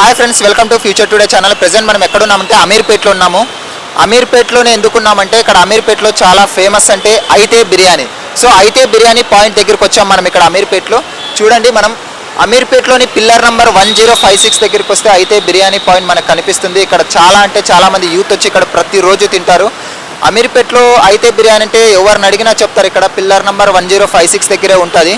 Hi friends welcome to Future Today channel present మనం ఎక్కడున్నామంటే అమీర్పేట్లో ఉన్నాము. అమీర్పేట్లోనే ఎందుకున్నామంటే ఇక్కడ అమీర్పేట్లో చాలా ఫేమస్ అంటే అయితే బిర్యానీ. సో అయితే బిర్యానీ పాయింట్ దగ్గరికి వచ్చాం మనం ఇక్కడ అమీర్పేట్లో. చూడండి మనం అమీర్పేట్లోని pillar number one zero five six దగ్గరికి వస్తే అయితే బిర్యానీ పాయింట్ మనకు కనిపిస్తుంది. ఇక్కడ చాలా అంటే చాలామంది యూత్ వచ్చి ఇక్కడ ప్రతిరోజు తింటారు. అమీర్పేట్లో అయితే బిర్యానీ అంటే ఎవరిని అడిగినా చెప్తారు. ఇక్కడ pillar number one zero five six దగ్గరే ఉంటుంది.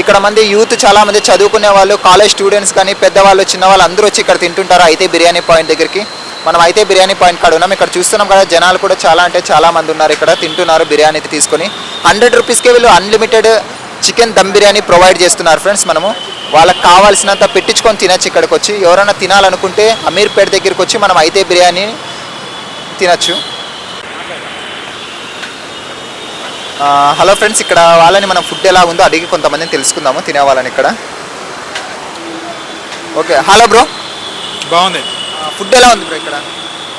ఇక్కడ మంది యూత్ చాలా మంది చదువుకునే వాళ్ళు కాలేజ్ స్టూడెంట్స్ కానీ పెద్దవాళ్ళు చిన్నవాళ్ళు అందరూ వచ్చి ఇక్కడ తింటుంటారు అయితే బిర్యానీ పాయింట్ దగ్గరికి. మనం అయితే బిర్యానీ పాయింట్ కాడ ఉన్నాం. ఇక్కడ చూస్తున్నాం కదా జనాలు కూడా చాలా అంటే చాలా మంది ఉన్నారు ఇక్కడ తింటున్నారు బిర్యానీ తీసుకొని. హండ్రెడ్ రూపీస్కే వీళ్ళు unlimited chicken dum biryani provide చేస్తున్నారు ఫ్రెండ్స్ మనము. వాళ్ళకి కావాల్సినంత పెట్టించుకొని తినచ్చు ఇక్కడికి వచ్చి. ఎవరైనా తినాలనుకుంటే అమీర్పేట దగ్గరికి వచ్చి మనం అయితే బిర్యానీ తినచ్చు. హలో ఫ్రెండ్స్ ఇక్కడ వాళ్ళని మనం ఫుడ్ ఎలా ఉందో అడిగి కొంతమందిని తెలుసుకుందాము తినే వాళ్ళని ఇక్కడ. Okay hello bro. బాగుంది. ఫుడ్ ఎలా ఉంది బ్రో ఇక్కడ?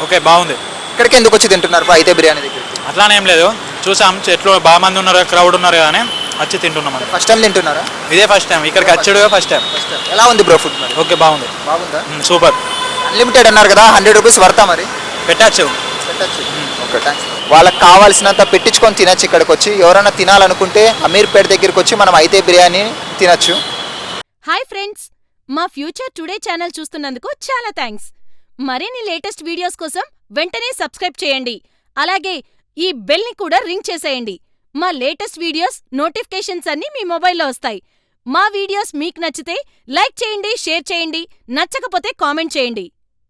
ఓకే బాగుంది. ఇక్కడికి ఎందుకు వచ్చి తింటున్నారు బ్రో అయితే బిర్యానీ దగ్గరికి? అట్లానే ఏం లేదు. చూసాం చెట్లు బాగా మంది ఉన్నారు క్రౌడ్ ఉన్నారు కానీ వచ్చి తింటున్నాం. ఫస్ట్ టైం తింటున్నారా? ఇదే ఫస్ట్ టైం. ఇక్కడికి వచ్చాడు ఫస్ట్ టైం. ఎలా ఉంది బ్రో ఫుడ్ మరి? ఓకే బాగుంది. బాగుందా? సూపర్. అన్లిమిటెడ్ అన్నారు కదా హండ్రెడ్ రూపీస్ వర్తా మరి? పెట్టచ్చు. పెట్టచ్చు. ఓకే థ్యాంక్స్ వాళ్ళకి కావాల్సినంత పెట్టించుకొని తినచ్చు ఇక్కడికి వచ్చి ఎవరైనా తినాలనుకుంటే అమీర్పేట దగ్గరికి వచ్చి మనం అయితే బిర్యానీ తినచ్చు. హాయ్ ఫ్రెండ్స్ మా ఫ్యూచర్ టుడే ఛానల్ చూస్తున్నందుకు చాలా థ్యాంక్స్ మరిన్ని లేటెస్ట్ వీడియోస్ కోసం వెంటనే సబ్స్క్రైబ్ చేయండి. అలాగే ఈ బెల్ని కూడా రింగ్ చేసేయండి. మా లేటెస్ట్ వీడియోస్ నోటిఫికేషన్స్ అన్నీ మీ మొబైల్లో వస్తాయి. మా వీడియోస్ మీకు నచ్చితే లైక్ చేయండి షేర్ చేయండి నచ్చకపోతే కామెంట్ చేయండి.